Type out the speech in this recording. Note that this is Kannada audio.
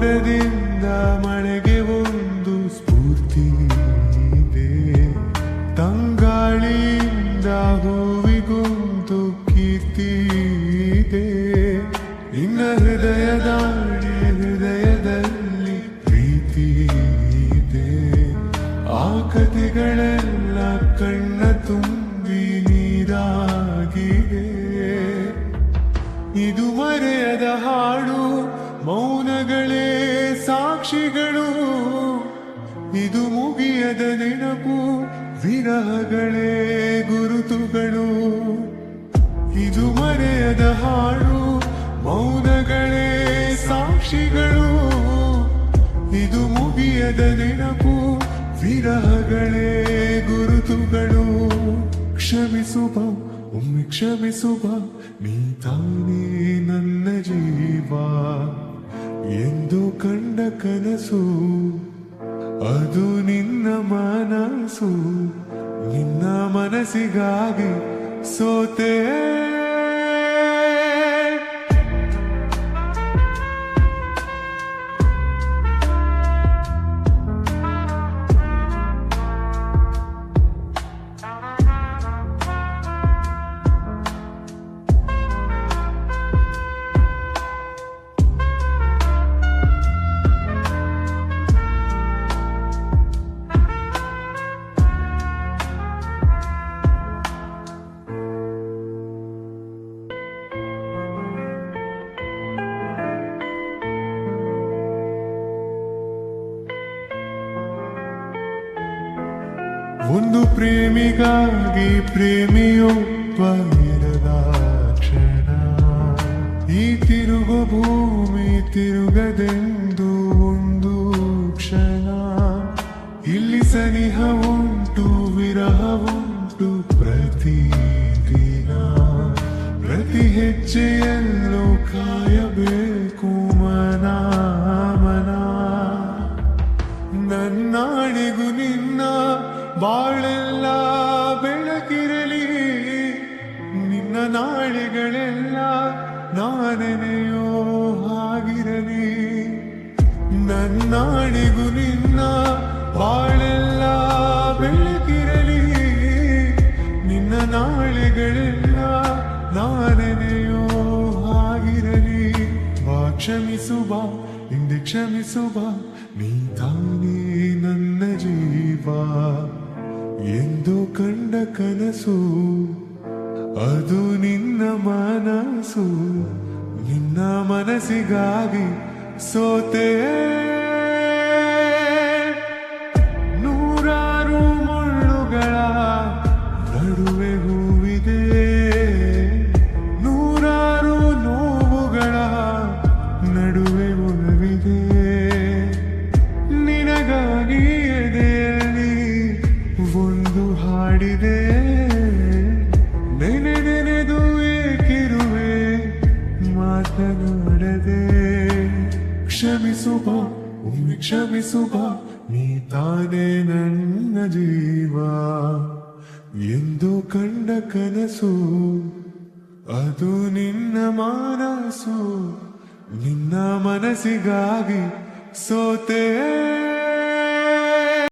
ಮೋಡದಿಂದ ಮಳೆಗೆ ಒಂದು ಸ್ಫೂರ್ತಿ ಇದೆ. ತಂಗಾಳಿಯಿಂದ ಹೂವಿಗೊಂದು ಕೀರ್ತಿ ಇದೆ. ನಿನ್ನ ಹೃದಯದಾಣೆ ಹೃದಯದಲ್ಲಿ ಪ್ರೀತಿ ಇದೆ. ಆ ಕಥೆಗಳೆಲ್ಲ ಕಣ್ಣ ತುಂಬಿ ನೀರಾಗಿದೆ. ಇದು ಸಾಕ್ಷಿಗಳು ಇದು ಮುಗಿಯದ ನೆನಪು, ವಿರಹಗಳೇ ಗುರುತುಗಳು. ಇದು ಮರೆಯದ ಹಾಡು, ಮೌನಗಳೇ ಸಾಕ್ಷಿಗಳು. ಇದು ಮುಗಿಯದ ನೆನಪು, ವಿರಹಗಳೇ ಗುರುತುಗಳು. ಕ್ಷಮಿಸುವ, ಒಮ್ಮೆ ಕ್ಷಮಿಸುವ, ನೀ ತಾನೇ ನನ್ನ ಜೀವ. ಎಂದು ಕಂಡ ಕನಸು ಅದು ನಿನ್ನ ಮನಸ್ಸು ನಿನ್ನ ಮನಸ್ಸಿಗಾಗಿ ಸೋತೆ. ಒಂದು ಪ್ರೇಮಿಗಾಗಿ ಪ್ರೇಮಿಯು ಇರದ ಕ್ಷಣ. ಈ ತಿರುಗು ಭೂಮಿ ತಿರುಗದೆಂದು ಒಂದು ಕ್ಷಣ. ಇಲ್ಲಿ ಸನಿಹ ಉಂಟು ವಿರಹ ಉಂಟು ಪ್ರತಿ ದಿನ ಪ್ರತಿ ಹೆಜ್ಜೆಯಲ್ಲೂ ಕಾಯಬೇಕು. ನನ್ನಾಣೆಗೂ ನಿನ್ನ ಬಾಳೆಲ್ಲ ಬೆಳಕಿರಲಿ ನಿನ್ನ ನಾಳೆಗಳೆಲ್ಲ ನಾನೆನೆಯೋ ಹಾಗಿರಲಿ ನನ್ನಾಣೆಗೂ ನಿನ್ನ ಬಾಳೆಲ್ಲ ಬೆಳಕಿರಲಿ ನಿನ್ನ ನಾಳೆಗಳೆಲ್ಲ ನಾನೆನೆಯೋ ಹಾಗಿರಲಿ ಬಾ ಕ್ಷಮಿಸು ಬಾ ಹಿಂದೆ ಕ್ಷಮಿಸು ಬಾ ನೀ ತಾನೇ ನಿನ್ನ ಮನಸ್ಸಿಗಾಗಿ ಸೋತೆ. ಮಾತನಾಡದೆ ಕ್ಷಮಿಸುವ, ಒಮ್ಮೆ ಕ್ಷಮಿಸುವ, ನೀ ತಾನೇ ನನ್ನ ಜೀವ. ಎಂದು ಕಂಡ ಕನಸು, ಅದು ನಿನ್ನ ಮನಸ್ಸು ನಿನ್ನ ಮನಸ್ಸಿಗಾಗಿ ಸೋತೆ